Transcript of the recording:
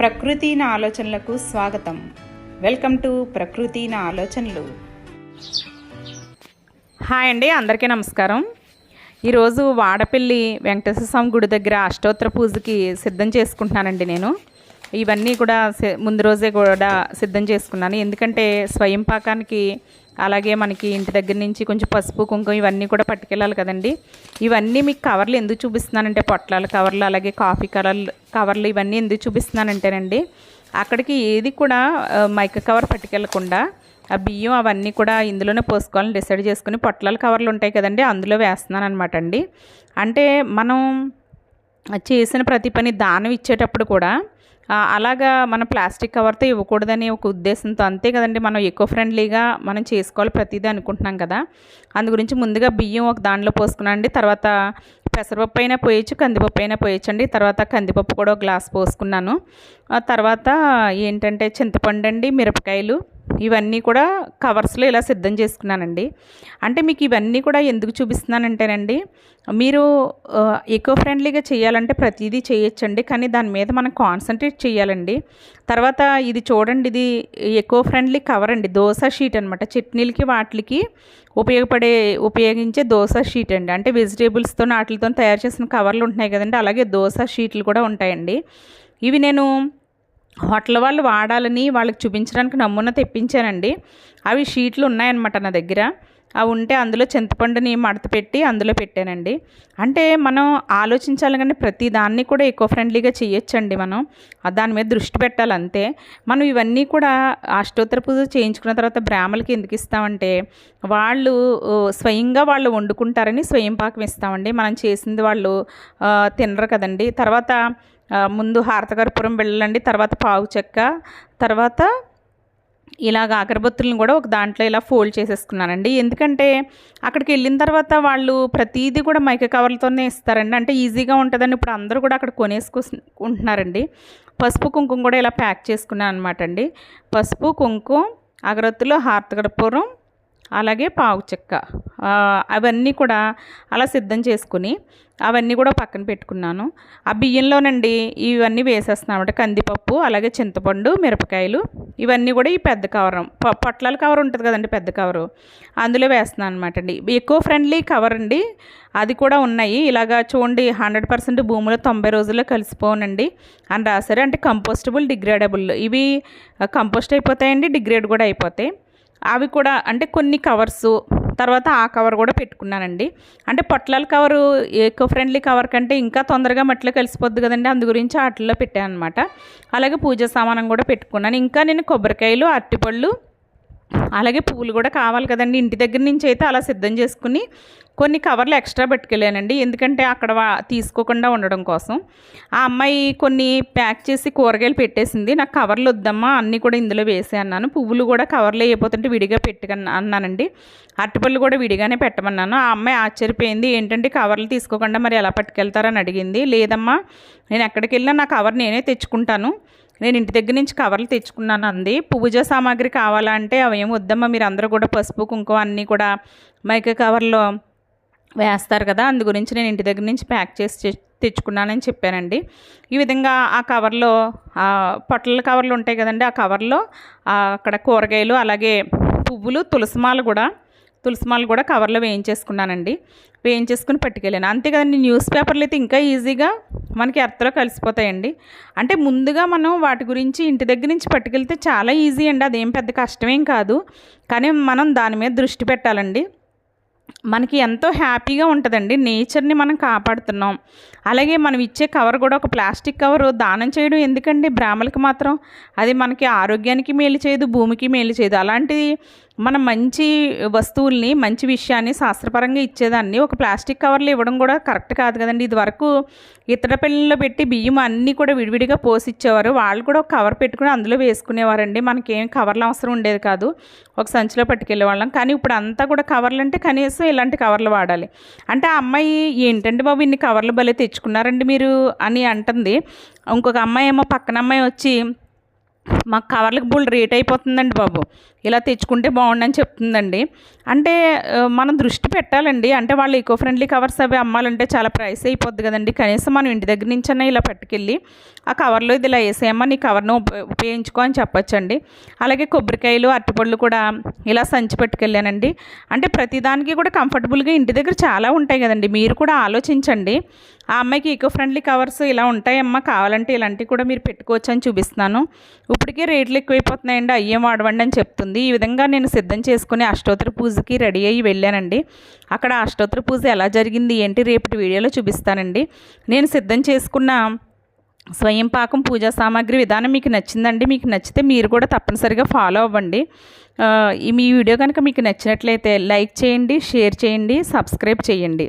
ప్రకృతి నా ఆలోచనలకు స్వాగతం. వెల్కమ్ టు ప్రకృతి నా ఆలోచనలు. హాయ్ అండి అందరికీ నమస్కారం. ఈరోజు వాడపల్లి వెంకటేశ్వర స్వామి గుడి దగ్గర అష్టోత్తర పూజకి సిద్ధం చేసుకుంటున్నానండి నేను. ఇవన్నీ కూడా ముందు రోజే కూడా సిద్ధం చేసుకున్నాను. ఎందుకంటే స్వయం పాకానికి అలాగే మనకి ఇంటి దగ్గర నుంచి కొంచెం పసుపు కుంకుమ ఇవన్నీ కూడా పట్టుకెళ్ళాలి కదండి. ఇవన్నీ మీకు కవర్లు ఎందుకు చూపిస్తున్నానంటే పొట్లాల కవర్లు అలాగే కాఫీ కలర్లు కవర్లు ఇవన్నీ ఎందుకు చూపిస్తున్నానంటేనండి అక్కడికి ఏది కూడా మైక కవర్ పట్టుకెళ్ళకుండా ఆ బియ్యం అవన్నీ కూడా ఇందులోనే పోసుకోవాలని డిసైడ్ చేసుకుని పొట్లాల కవర్లు ఉంటాయి కదండి అందులో వేస్తున్నాను అనమాట అండి. అంటే మనం చేసిన ప్రతి పని దానం ఇచ్చేటప్పుడు కూడా అలాగా మనం ప్లాస్టిక్ కవర్తో ఇవ్వకూడదని ఒక ఉద్దేశంతో అంతే కదండి మనం ఎకో ఫ్రెండ్లీగా మనం చేసుకోవాలి ప్రతిదీ అనుకుంటున్నాం కదా. అందు గురించి ముందుగా బియ్యం ఒక దానిలో పోసుకున్నాండి తర్వాత పెసరపప్పు అయినా పోయొచ్చు కందిపప్పు అయినా పోయొచ్చండి తర్వాత కందిపప్పు కూడా ఒక గ్లాస్ పోసుకున్నాను. ఆ తర్వాత ఏంటంటే చింతపండు అండి మిరపకాయలు ఇవన్నీ కూడా కవర్స్లో ఇలా సిద్ధం చేసుకున్నానండి. అంటే మీకు ఇవన్నీ కూడా ఎందుకు చూపిస్తున్నానంటేనండి మీరు ఎకో ఫ్రెండ్లీగా చేయాలంటే ప్రతిదీ చేయొచ్చండి. కానీ దాని మీద మనం కాన్సన్ట్రేట్ చేయాలండి. తర్వాత ఇది చూడండి ఇది ఎకో ఫ్రెండ్లీ కవర్ అండి. దోశ షీట్ అనమాట చట్నీలకి వాటికి ఉపయోగపడే ఉపయోగించే దోశ షీట్ అండి. అంటే వెజిటేబుల్స్తో వాటితో తయారు చేసిన కవర్లు ఉంటున్నాయి కదండి. అలాగే దోశ షీట్లు కూడా ఉంటాయండి. ఇవి నేను హోటల్ వాళ్ళు వాడాలని వాళ్ళకి చూపించడానికి నమూనా తెప్పించానండి అవి షీట్లు ఉన్నాయన్నమాట నా దగ్గర. అవి ఉంటే అందులో చింతపండుని మడత పెట్టి అందులో పెట్టానండి. అంటే మనం ఆలోచించాలి కానీ ప్రతి దాన్ని కూడా ఎకో ఫ్రెండ్లీగా చేయొచ్చండి మనం. దాని మీద దృష్టి పెట్టాలి అంతే. మనం ఇవన్నీ కూడా అష్టోత్తర పూజ చేయించుకున్న తర్వాత బ్రాహ్మలకి ఎందుకు ఇస్తామంటే వాళ్ళు స్వయంగా వాళ్ళు వండుకుంటారని స్వయం పాకం ఇస్తామండి. మనం చేసింది వాళ్ళు తినరు కదండి. తర్వాత ముందు హారతకర్పూరం వెళ్ళండి తర్వాత పావు చెక్క తర్వాత ఇలాగ అగరబత్తులను కూడా ఒక దాంట్లో ఇలా ఫోల్డ్ చేసేసుకున్నానండి. ఎందుకంటే అక్కడికి వెళ్ళిన తర్వాత వాళ్ళు ప్రతిదీ కూడా మైక కవర్లతోనే ఇస్తారండి. అంటే ఈజీగా ఉంటుందని ఇప్పుడు అందరూ కూడా అక్కడ కొనేసుకుంటున్నారండి. పసుపు కుంకుమ కూడా ఇలా ప్యాక్ చేసుకున్నాను అనమాట అండి పసుపు కుంకుమ అగరత్తులు హారతకర్పూరం అలాగే పావు చెక్క. అవన్నీ కూడా అలా సిద్ధం చేసుకుని అవన్నీ కూడా పక్కన పెట్టుకున్నాను. ఆ బియ్యంలోనండి ఇవన్నీ వేసేస్తున్నాను అనమాట కందిపప్పు అలాగే చింతపండు మిరపకాయలు. ఇవన్నీ కూడా ఈ పెద్ద కవరం పొట్లాల కవర్ ఉంటుంది కదండి పెద్ద కవరు. అందులో వేస్తున్నాను అనమాట అండి. ఎక్కువ ఫ్రెండ్లీ కవర్ అండి. అది కూడా ఉన్నాయి. ఇలాగా చూడండి హండ్రెడ్ పర్సెంట్ భూమిలో తొంభై రోజుల్లో కలిసిపోనండి. అని రాశారు. అంటే కంపోస్టబుల్ డిగ్రేడబుల్. ఇవి కంపోస్ట్ అయిపోతాయండి డిగ్రేడ్ కూడా అయిపోతాయి. అవి కూడా అంటే కొన్ని కవర్స్ తర్వాత ఆ కవర్ కూడా పెట్టుకున్నానండి. అంటే పొట్లాల కవరు ఎకో ఫ్రెండ్లీ కవర్ కంటే ఇంకా తొందరగా మట్టిలో కలిసిపోద్ది కదండి. అందు గురించి వాటిల్లో పెట్టాను అనమాట అలాగే పూజ సామానం కూడా పెట్టుకున్నాను. ఇంకా నేను కొబ్బరికాయలు అరటిపళ్ళు అలాగే పువ్వులు కూడా కావాలి కదండి. ఇంటి దగ్గర నుంచి అయితే అలా సిద్ధం చేసుకుని కొన్ని కవర్లు ఎక్స్ట్రా పెట్టుకెళ్ళానండి. ఎందుకంటే అక్కడ వా- తీసుకోకుండా ఉండడం కోసం. ఆ అమ్మాయి కొన్ని ప్యాక్ చేసి కూరగాయలు పెట్టేసింది. నాకు కవర్లు వద్దమ్మా అన్నీ కూడా ఇందులో వేసే అన్నాను. పువ్వులు కూడా కవర్లో అయిపోతుంటే విడిగా పెట్టుకన్నా అన్నానండి. అరటిపళ్ళు కూడా విడిగానే పెట్టమన్నాను. ఆ అమ్మాయి ఆశ్చర్యపోయింది. ఏంటంటే కవర్లు తీసుకోకుండా మరి ఎలా పట్టుకెళ్తారని అడిగింది. లేదమ్మా నేను ఎక్కడికి వెళ్ళినా నా కవర్ నేనే తెచ్చుకుంటాను. నేను ఇంటి దగ్గర నుంచి కవర్లు తెచ్చుకున్నాను అంది. పూజ సామాగ్రి కావాలంటే అవి ఏం వద్దమ్మా మీరు అందరూ కూడా పసుపు కుంకుమ అన్నీ కూడా మైక కవర్లో వేస్తారు కదా అందు గురించి నేను ఇంటి దగ్గర నుంచి ప్యాక్ చేసి తె- తెచ్చుకున్నానని చెప్పానండి. ఈ విధంగా ఆ కవర్లో పొట్టల పొట్ల కవర్లు ఉంటాయి కదండి ఆ కవర్లో అక్కడ కూరగాయలు అలాగే పువ్వులు తులసిమాలు కూడా తులసిమాలు కూడా కవర్లో వేయించేసుకున్నానండి. వేయించేసుకుని పట్టుకెళ్ళాను. అంతే కదండి న్యూస్ పేపర్లు అయితే ఇంకా ఈజీగా మనకి ఎర్త్లో కలిసిపోతాయండి. అంటే ముందుగా మనం వాటి గురించి ఇంటి దగ్గర నుంచి పట్టుకెళ్తే చాలా ఈజీ అండి. అదేం పెద్ద కష్టమేం కాదు. కానీ మనం దాని మీద దృష్టి పెట్టాలండి. మనకి ఎంతో హ్యాపీగా ఉంటుందండి. నేచర్ని మనం కాపాడుతున్నాం. అలాగే మనం ఇచ్చే కవర్ కూడా ఒక ప్లాస్టిక్ కవర్ దానం చేయడం ఎందుకండి? బ్రాహ్మలకి మాత్రం. అది మనకి ఆరోగ్యానికి మేలు చేయదు భూమికి మేలు చేయదు. అలాంటిది మనం మంచి వస్తువుల్ని మంచి విషయాన్ని శాస్త్రపరంగా ఇచ్చేదాన్ని. ఒక ప్లాస్టిక్ కవర్లు ఇవ్వడం కూడా కరెక్ట్ కాదు కదండి. ఇది వరకు ఇతర పెళ్ళిలో పెట్టి బియ్యం అన్నీ కూడా విడివిడిగా పోసి ఇచ్చేవారు వాళ్ళు కూడా ఒక కవర్ పెట్టుకుని అందులో వేసుకునేవారండి. మనకేం కవర్లు అవసరం ఉండేది కాదు. ఒక సంచిలో పట్టుకెళ్ళే వాళ్ళం. కానీ ఇప్పుడు అంతా కూడా కవర్లు అంటే కనీసం ఇలాంటి కవర్లు వాడాలి. అంటే ఆ అమ్మాయి ఏంటంటే బాబు ఇన్ని కవర్లు భలే తెచ్చుకున్నారండి మీరు అని అంటుంది. ఇంకొక అమ్మాయి ఏమో పక్కన అమ్మాయి వచ్చి మాకు కవర్లకు బుల్ రేట్ అయిపోతుందండి బాబు. ఇలా తెచ్చుకుంటే బాగుండని చెప్తుందండి. అంటే మనం దృష్టి పెట్టాలండి. అంటే వాళ్ళు ఈకో ఫ్రెండ్లీ కవర్స్ అవి అమ్మాలంటే చాలా ప్రైస్ అయిపోద్ది కదండి. కనీసం మనం ఇంటి దగ్గర నుంచైనా ఇలా పట్టుకెళ్ళి ఆ కవర్లో ఇది ఇలా వేసేయమ్మా నీ కవర్ను ఉపయోగించుకో అని చెప్పొచ్చండి. అలాగే కొబ్బరికాయలు అరటిపళ్ళు కూడా ఇలా సంచి పెట్టుకెళ్ళానండి. అంటే ప్రతిదానికి కూడా కంఫర్టబుల్గా ఇంటి దగ్గర చాలా ఉంటాయి కదండి. మీరు కూడా ఆలోచించండి. ఆ అమ్మాయికి ఈకో ఫ్రెండ్లీ కవర్స్ ఇలా ఉంటాయమ్మా కావాలంటే ఇలాంటివి కూడా మీరు పెట్టుకోవచ్చు అని చూపిస్తున్నాను. ఇప్పటికే రేట్లు ఎక్కువైపోతున్నాయండి అయ్యేం వాడవండి అని చెప్తుంది. ఈ విధంగా నేను సిద్ధం చేసుకుని అష్టోత్తర పూజకి రెడీ అయ్యి వెళ్ళానండి. అక్కడ అష్టోత్తర పూజ ఎలా జరిగింది ఏంటి రేపటి వీడియోలో చూపిస్తానండి. నేను సిద్ధం చేసుకున్న స్వయం పాకం పూజా సామాగ్రి విధానం మీకు నచ్చిందండి మీకు నచ్చితే మీరు కూడా తప్పనిసరిగా ఫాలో అవ్వండి. ఈ మీ వీడియో కనుక మీకు నచ్చినట్లయితే లైక్ చేయండి షేర్ చేయండి సబ్స్క్రైబ్ చేయండి.